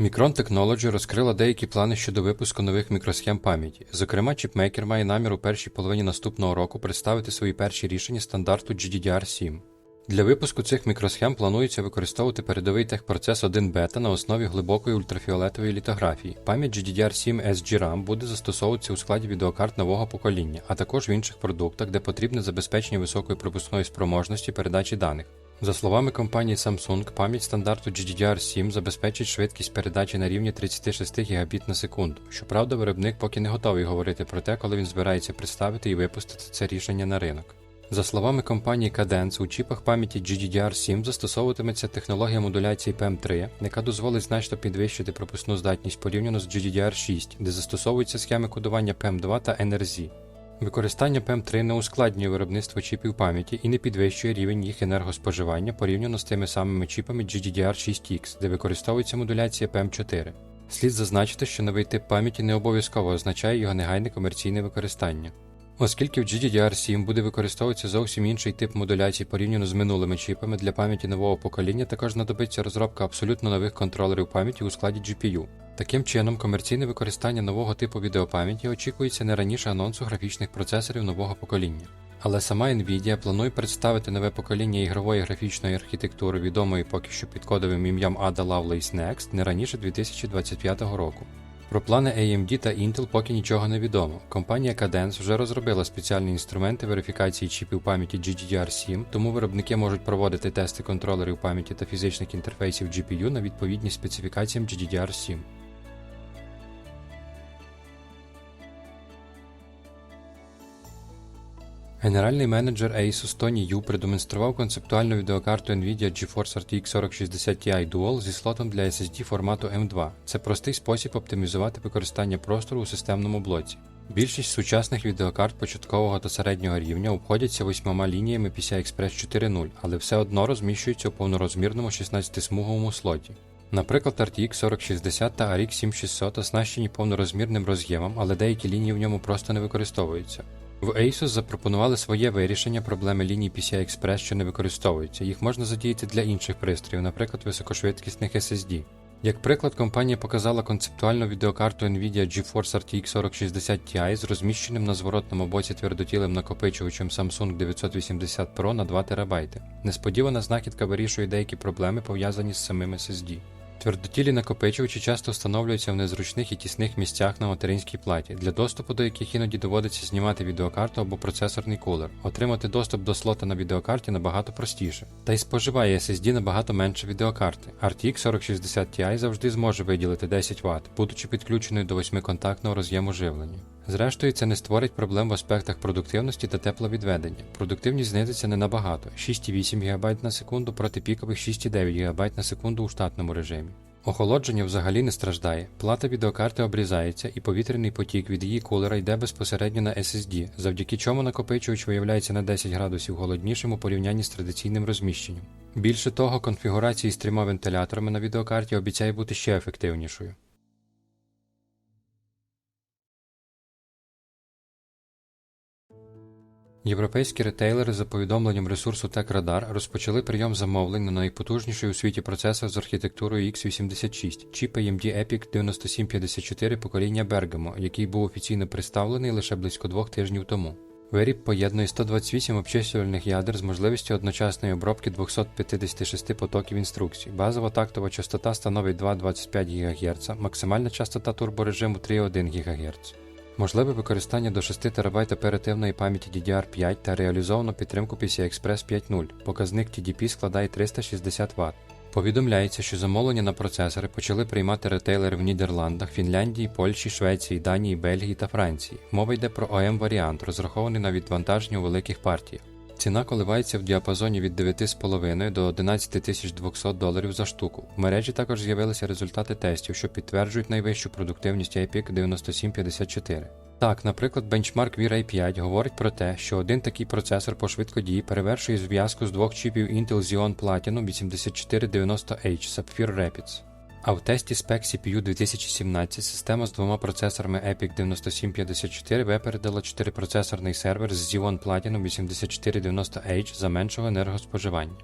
Micron Technology розкрила деякі плани щодо випуску нових мікросхем пам'яті. Зокрема, чіпмейкер має намір у першій половині наступного року представити свої перші рішення стандарту GDDR7. Для випуску цих мікросхем планується використовувати передовий техпроцес 1 бета на основі глибокої ультрафіолетової літографії. Пам'ять GDDR7 SGRAM буде застосовуватися у складі відеокарт нового покоління, а також в інших продуктах, де потрібне забезпечення високої пропускної спроможності передачі даних. За словами компанії Samsung, пам'ять стандарту GDDR7 забезпечить швидкість передачі на рівні 36 Гбіт на секунду. Щоправда, виробник поки не готовий говорити про те, коли він збирається представити і випустити це рішення на ринок. За словами компанії Cadence, у чіпах пам'яті GDDR7 застосовуватиметься технологія модуляції PM3, яка дозволить значно підвищити пропускну здатність порівняно з GDDR6, де застосовуються схеми кодування PM2 та NRZ. Використання ПМ3 не ускладнює виробництво чіпів пам'яті і не підвищує рівень їх енергоспоживання порівняно з тими самими чіпами GDDR6X, де використовується модуляція PM4. Слід зазначити, що новий тип пам'яті не обов'язково означає його негайне комерційне використання. Оскільки в GDDR7 буде використовуватися зовсім інший тип модуляції порівняно з минулими чіпами для пам'яті нового покоління, також знадобиться розробка абсолютно нових контролерів пам'яті у складі GPU. Таким чином, комерційне використання нового типу відеопам'яті очікується не раніше анонсу графічних процесорів нового покоління. Але сама Nvidia планує представити нове покоління ігрової графічної архітектури, відомої поки що під кодовим ім'ям Ada Lovelace Next, не раніше 2025 року. Про плани AMD та Intel поки нічого не відомо. Компанія Cadence вже розробила спеціальні інструменти верифікації чіпів пам'яті GDDR7, тому виробники можуть проводити тести контролерів пам'яті та фізичних інтерфейсів GPU на відповідність специфікаціям GDDR7. Генеральний менеджер Asus Тоні Ю продемонстрував концептуальну відеокарту NVIDIA GeForce RTX 4060 Ti Dual зі слотом для SSD формату M2. Це простий спосіб оптимізувати використання простору у системному блоці. Більшість сучасних відеокарт початкового та середнього рівня обходяться восьмома лініями PCI Express 4.0, але все одно розміщуються у повнорозмірному 16-смуговому слоті. Наприклад, RTX 4060 та RX 7600 оснащені повнорозмірним роз'ємом, але деякі лінії в ньому просто не використовуються. В Asus запропонували своє вирішення проблеми ліній PCI Express, що не використовуються. Їх можна задіяти для інших пристроїв, наприклад, високошвидкісних SSD. Як приклад, компанія показала концептуальну відеокарту NVIDIA GeForce RTX 4060 Ti з розміщеним на зворотному боці твердотілим накопичувачем Samsung 980 Pro на 2 ТБ. Несподівана знахідка вирішує деякі проблеми, пов'язані з самим SSD. Твердотілі накопичувачі часто встановлюються в незручних і тісних місцях на материнській платі, для доступу до яких іноді доводиться знімати відеокарту або процесорний кулер. Отримати доступ до слота на відеокарті набагато простіше. Та й споживає SSD набагато менше відеокарти. RTX 4060 Ti завжди зможе виділити 10 Вт, будучи підключеною до 8-контактного роз'єму живлення. Зрештою, це не створить проблем в аспектах продуктивності та тепловідведення. Продуктивність знизиться не набагато 6,8 ГБ на секунду проти пікових 6,9 ГБ на секунду у штатному режимі. Охолодження взагалі не страждає. Плата відеокарти обрізається, і повітряний потік від її кулера йде безпосередньо на SSD, завдяки чому накопичувач виявляється на 10 градусів голоднішим у порівнянні з традиційним розміщенням. Більше того, конфігурація з трьома вентиляторами на відеокарті обіцяє бути ще ефективнішою. Європейські ретейлери за повідомленням ресурсу TechRadar розпочали прийом замовлень на найпотужніший у світі процесор з архітектурою x86, чіп AMD EPIC 9754 покоління Bergamo, який був офіційно представлений лише близько двох тижнів тому. Виріб поєднує 128 обчислювальних ядер з можливістю одночасної обробки 256 потоків інструкцій. Базова тактова частота становить 2,25 ГГц, максимальна частота турборежиму 3,1 ГГц. Можливе використання до 6 ТБ оперативної пам'яті DDR5 та реалізовано підтримку PCI Express 5.0. Показник TDP складає 360 Вт. Повідомляється, що замовлення на процесори почали приймати ретейлери в Нідерландах, Фінляндії, Польщі, Швеції, Данії, Бельгії та Франції. Мова йде про ом варіант, розрахований на відвантаження у великих партіях. Ціна коливається в діапазоні від 9,5 до 11 200 доларів за штуку. В мережі також з'явилися результати тестів, що підтверджують найвищу продуктивність EPIC 9754. Так, наприклад, бенчмарк VRAY 5 говорить про те, що один такий процесор по швидкодії перевершує зв'язку з двох чіпів Intel Xeon Platinum 8490H Sapphire Rapids. А в тесті Spec CPU 2017 система з двома процесорами EPIC 9754 випередила 4-процесорний сервер з Xeon Platinum 8490H за меншого енергоспоживання.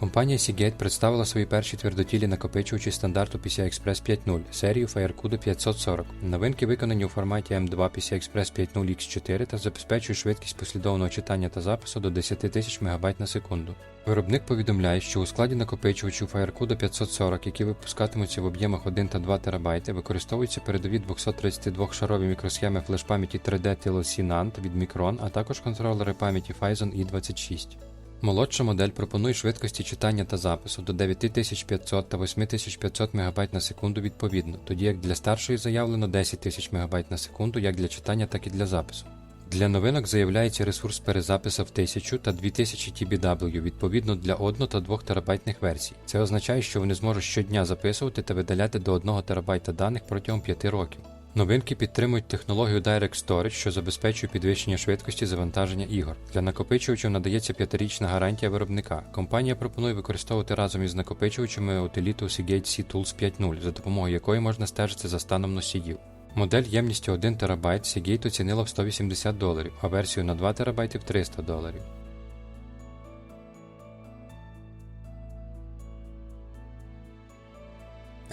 Компанія Seagate представила свої перші твердотілі накопичувачі стандарту PCI Express 5.0 серію FireCuda 540. Новинки виконані у форматі M2 PCI Express 5.0 X4 та забезпечують швидкість послідовного читання та запису до 10 тисяч МБ на секунду. Виробник повідомляє, що у складі накопичувачів FireCuda 540, які випускатимуться в об'ємах 1 та 2 ТБ, використовуються передові 232-шарові мікросхеми флеш-пам'яті 3D TLC NAND від Micron, а також контролери пам'яті Phison i26. Молодша модель пропонує швидкості читання та запису до 9500 та 8500 МБ на секунду відповідно, тоді як для старшої заявлено 10 тисяч МБ на секунду як для читання, так і для запису. Для новинок заявляється ресурс перезапису в 1000 та 2000 TBW відповідно для 1 та 2 терабайтних версій. Це означає, що вони зможуть щодня записувати та видаляти до 1 терабайта даних протягом 5 років. Новинки підтримують технологію Direct Storage, що забезпечує підвищення швидкості завантаження ігор. Для накопичувачів надається п'ятирічна гарантія виробника. Компанія пропонує використовувати разом із накопичувачами утиліту Seagate C Tools 5.0, за допомогою якої можна стежити за станом носіїв. Модель ємністю 1 ТБ Seagate оцінила в 180 доларів, а версію на 2 ТБ в 300 доларів.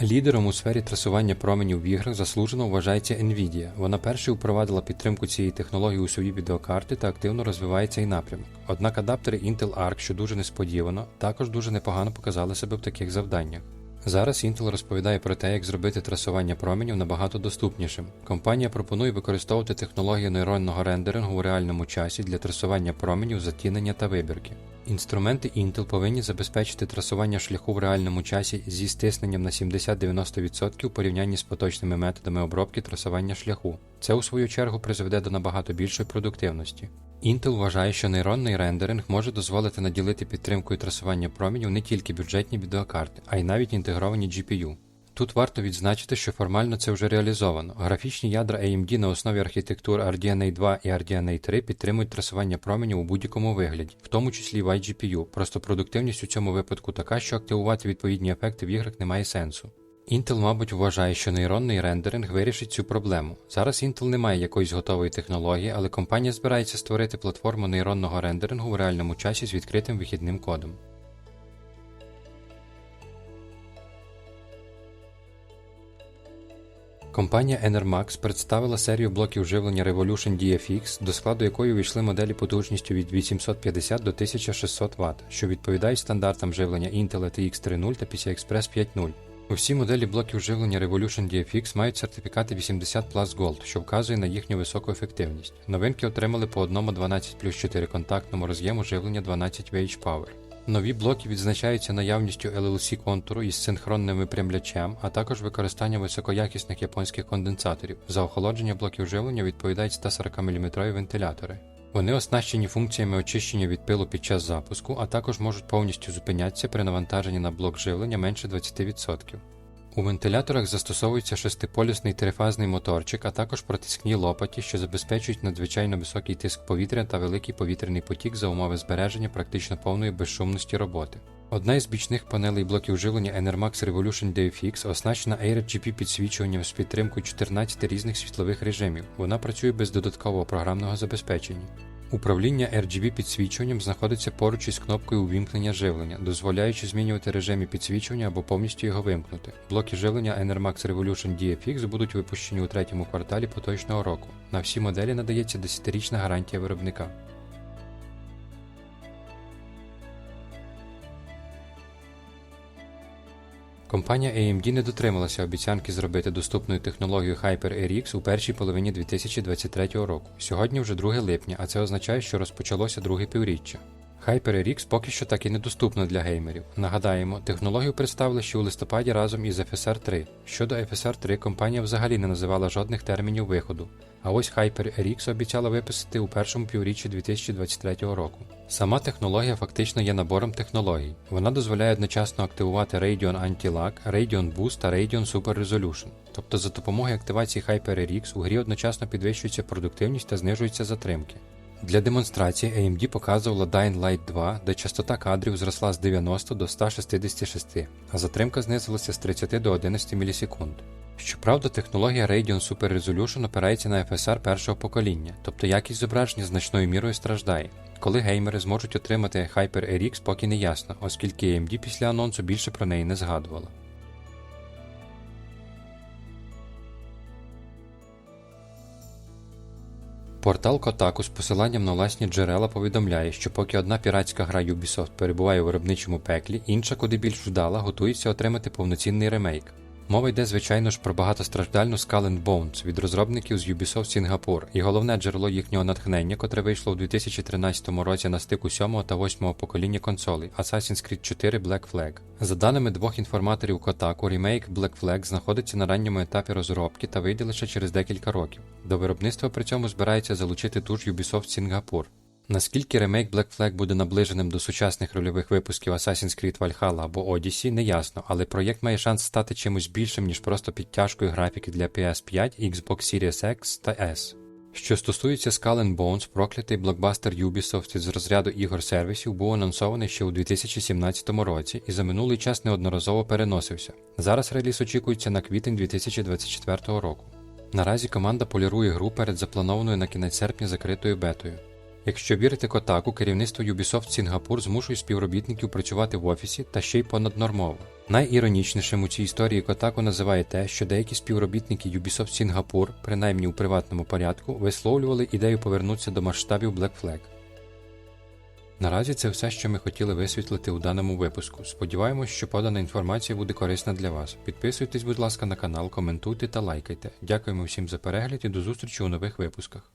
Лідером у сфері трасування променів в іграх заслужено вважається Nvidia. Вона першою впровадила підтримку цієї технології у свої відеокарти та активно розвиває цей напрямок. Однак адаптери Intel Arc, що дуже несподівано, також дуже непогано показали себе в таких завданнях. Зараз Intel розповідає про те, як зробити трасування променів набагато доступнішим. Компанія пропонує використовувати технологію нейронного рендерингу у реальному часі для трасування променів, затінення та вибірки. Інструменти Intel повинні забезпечити трасування шляху в реальному часі зі стисненням на 70-90% у порівнянні з поточними методами обробки трасування шляху. Це у свою чергу призведе до набагато більшої продуктивності. Intel вважає, що нейронний рендеринг може дозволити наділити підтримкою трасування променів не тільки бюджетні відеокарти, а й навіть інтегровані GPU. Тут варто відзначити, що формально це вже реалізовано. Графічні ядра AMD на основі архітектур RDNA 2 і RDNA 3 підтримують трасування променів у будь-якому вигляді, в тому числі в iGPU. Просто продуктивність у цьому випадку така, що активувати відповідні ефекти в іграх немає сенсу. Intel, мабуть, вважає, що нейронний рендеринг вирішить цю проблему. Зараз Intel не має якоїсь готової технології, але компанія збирається створити платформу нейронного рендерингу в реальному часі з відкритим вихідним кодом. Компанія Enermax представила серію блоків живлення Revolution DFX, до складу якої увійшли моделі потужністю від 850 до 1600 Вт, що відповідають стандартам живлення Intel ATX 3.0 та PCI Express 5.0. Усі моделі блоків живлення Revolution DFX мають сертифікати 80 Plus Gold, що вказує на їхню високу ефективність. Новинки отримали по одному 12 плюс 4 контактному роз'єму живлення 12 VH Power. Нові блоки відзначаються наявністю LLC контуру із синхронним випрямлячем, а також використанням високоякісних японських конденсаторів. За охолодження блоків живлення відповідають 140 мм вентилятори. Вони оснащені функціями очищення від пилу під час запуску, а також можуть повністю зупинятися при навантаженні на блок живлення менше 20%. У вентиляторах застосовується шестиполюсний трифазний моторчик, а також протискні лопаті, що забезпечують надзвичайно високий тиск повітря та великий повітряний потік за умови збереження практично повної безшумності роботи. Одна із бічних панелей блоків живлення Enermax Revolution DFX оснащена AirGP підсвічуванням з підтримкою 14 різних світлових режимів. Вона працює без додаткового програмного забезпечення. Управління RGB підсвічуванням знаходиться поруч із кнопкою увімкнення живлення, дозволяючи змінювати режими підсвічування або повністю його вимкнути. Блоки живлення Enermax Revolution DFX будуть випущені у третьому кварталі поточного року. На всі моделі надається 10-річна гарантія виробника. Компанія AMD не дотрималася обіцянки зробити доступною технологію HyperRX у першій половині 2023 року. Сьогодні вже 2 липня, а це означає, що розпочалося друге півріччя. HyperRX поки що так і недоступна для геймерів. Нагадаємо, технологію представили ще у листопаді разом із FSR 3. Щодо FSR 3, компанія взагалі не називала жодних термінів виходу. А ось HyperRX обіцяла випустити у першому півріччі 2023 року. Сама технологія фактично є набором технологій. Вона дозволяє одночасно активувати Radeon Anti-Lag, Radeon Boost та Radeon Super Resolution. Тобто за допомогою активації HyperRX у грі одночасно підвищується продуктивність та знижуються затримки. Для демонстрації AMD показувала Dying Light 2, де частота кадрів зросла з 90 до 166, а затримка знизилася з 30 до 11 мілісекунд. Щоправда, технологія Radeon Super Resolution опирається на FSR першого покоління, тобто якість зображення значною мірою страждає. Коли геймери зможуть отримати HyperRX, поки не ясно, оскільки AMD після анонсу більше про неї не згадувала. Портал Kotaku з посиланням на власні джерела повідомляє, що поки одна піратська гра Ubisoft перебуває у виробничому пеклі, інша, куди більш вдала, готується отримати повноцінний ремейк. Мова йде, звичайно ж, про багатостраждальну Skull and Bones від розробників з Ubisoft Singapore, і головне джерело їхнього натхнення, котре вийшло у 2013 році на стику 7 та 8 покоління консолей Assassin's Creed 4 Black Flag. За даними двох інформаторів Kotaku, ремейк Black Flag знаходиться на ранньому етапі розробки та вийде лише через декілька років. До виробництва при цьому збирається залучити ту ж Ubisoft Singapore. Наскільки ремейк Black Flag буде наближеним до сучасних рольових випусків Assassin's Creed Valhalla або Odyssey, не ясно, але проєкт має шанс стати чимось більшим, ніж просто підтяжкою графіки для PS5, Xbox Series X та S. Що стосується Skull and Bones, проклятий блокбастер Ubisoft із розряду ігор сервісів був анонсований ще у 2017 році і за минулий час неодноразово переносився. Зараз реліз очікується на квітень 2024 року. Наразі команда полірує гру перед запланованою на кінець серпня закритою бетою. Якщо вірити Котаку, керівництво Ubisoft Сінгапур змушує співробітників працювати в офісі та ще й понаднормово. Найіронічнішим у цій історії Котаку називає те, що деякі співробітники Ubisoft Сінгапур, принаймні у приватному порядку, висловлювали ідею повернутися до масштабів Black Flag. Наразі це все, що ми хотіли висвітлити у даному випуску. Сподіваємось, що подана інформація буде корисна для вас. Підписуйтесь, будь ласка, на канал, коментуйте та лайкайте. Дякуємо всім за перегляд і до зустрічі у нових випусках.